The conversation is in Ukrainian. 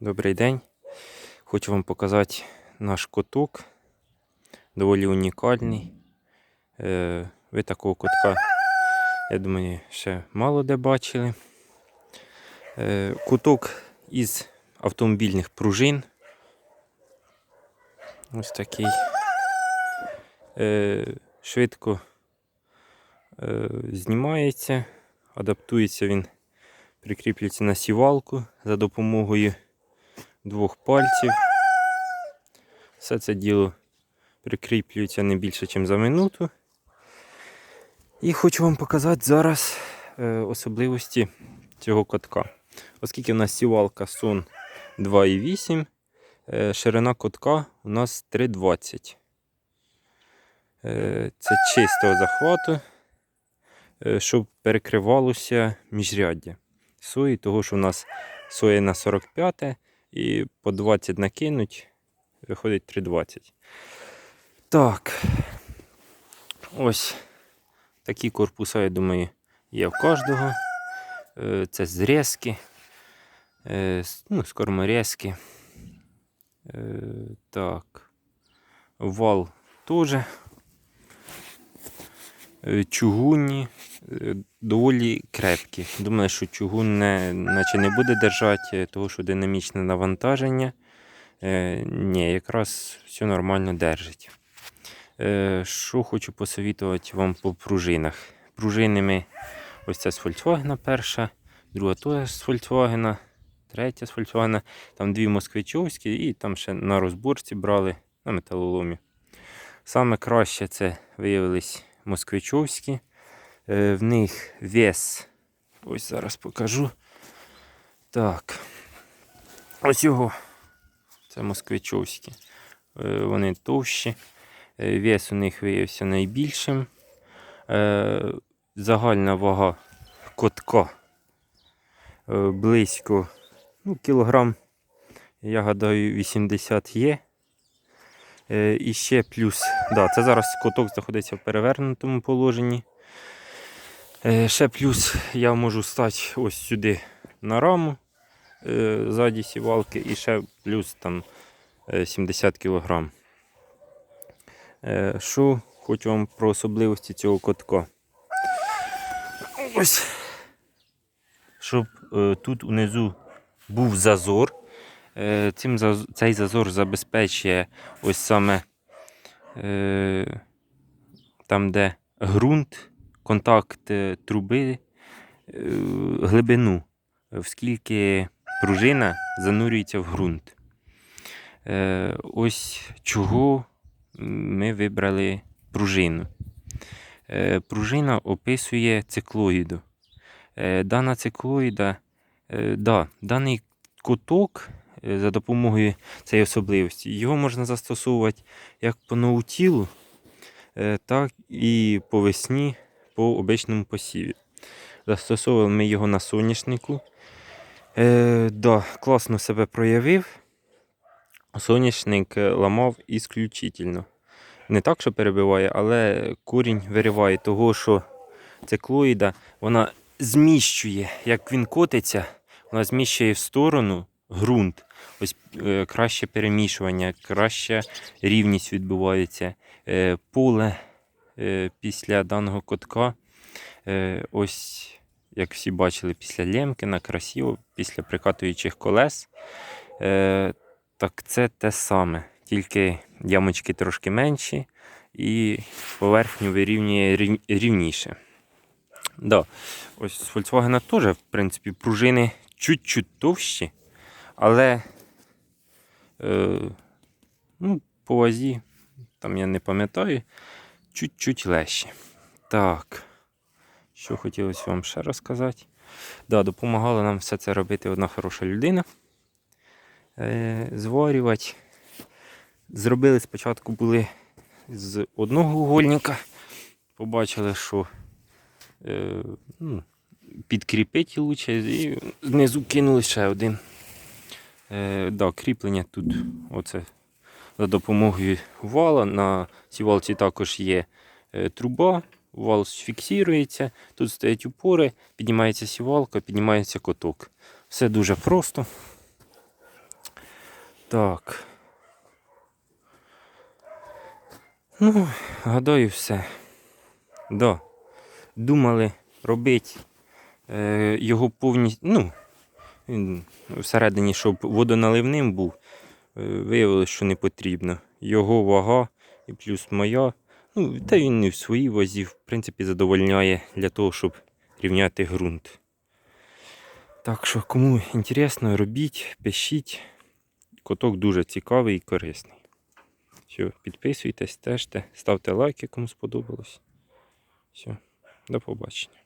Добрий день. Хочу вам показати наш коток. Доволі унікальний. Е, Ви такого котка, я думаю, ще мало де бачили. Е, Куток із автомобільних пружин. Ось такий. Е, Швидко е, знімається, адаптується він, прикріплюється на сівалку за допомогою двох пальців. Все це діло прикріплюється не більше, ніж за минуту. І хочу вам показати зараз е, особливості цього котка. Оскільки в нас сівалка Сон 2,8, е, ширина котка у нас 3,20. Е, Це чистого захвату, е, щоб перекривалося міжряддя сої, того що у нас соя на 45 і по 20 накинуть, виходить 3,20. Так. Ось такі корпуса, я думаю, є в кожного. Е, Це зрізки, е, ну, скорморезки. Е, Так. Вал теж. Е, Чугунні, е, доволі крепкі. Думаю, що чугун не, наче не буде держати, е, тому що динамічне навантаження. Ні, якраз все нормально держить. Що хочу посовітувати вам по пружинах. Пружинами ось ця з Volkswagen перша, друга теж з Volkswagen, третя з Volkswagen, там дві москвичовські і там ще на розборці брали на металоломі. Саме краще це виявились москвичовські. Е, в них вес. Ось зараз покажу. Так. Ось його. Це москвичовські. Е, Вони товщі. Е, Вес у них виявився найбільшим. Загальна вага котка близько ну, кілограм, я гадаю, 80 є. Е, І ще плюс, да, це зараз коток знаходиться в перевернутому положенні. Е, Ще плюс я можу стати ось сюди на раму е, ззаді сівалки і ще плюс там е, 70 кг. Що хочу вам про особливості цього котка. Ось. Щоб тут унизу був зазор. Е, цим цей зазор забезпечує ось саме е, там, де ґрунт, контакт е, труби, глибину, оскільки пружина занурюється в ґрунт. Ось чого ми вибрали пружину. Пружина описує циклоїду. Дана циклоїда, да, даний куток за допомогою цієї особливості, його можна застосовувати як по наутілу, е, так і по весні по обичному посіві. Застосовували ми його на соняшнику. Е, да, класно себе проявив. Соняшник е, ламав ісключительно. Не так, що перебиває, але корінь вириває того, що циклоїда вона зміщує, як він котиться, вона зміщує в сторону ґрунт. Ось е, краще перемішування, краща рівність відбувається. Е, поле е, після даного котка. Ось, як всі бачили, після Лємкіна, красиво, після прикатуючих колес. Так це те саме, тільки ямочки трошки менші і поверхню вирівнює рівніше. Да. Ось з Volkswagen теж, в принципі, пружини чуть-чуть товщі, але е, ну, по вазі, там я не пам'ятаю, чуть-чуть легші. Так, що хотілося вам ще розказати. Да, допомагала нам все це робити одна хороша людина. Е, зварювати. Зробили спочатку були з одного угольника. Побачили, що е, ну, підкріпити лучше, і знизу кинули ще один. Е, кріплення тут оце за допомогою вала. На цій валці також є е, труба, вал фіксується, тут стоять упори, піднімається сівалка, піднімається коток. Все дуже просто. Так. Ну, гадаю, все. Да. Думали робити е, його повністю. Ну, всередині, щоб водоналивним був. Е, виявилось, що не потрібно. Його вага і плюс моя. Ну, та він і в своїй вазі, в принципі, задовольняє для того, щоб рівняти ґрунт. Так що, кому інтересно, робіть, пишіть. Коток дуже цікавий і корисний. Все, підписуйтесь, стежте, ставте лайки, кому сподобалось. Все, до побачення.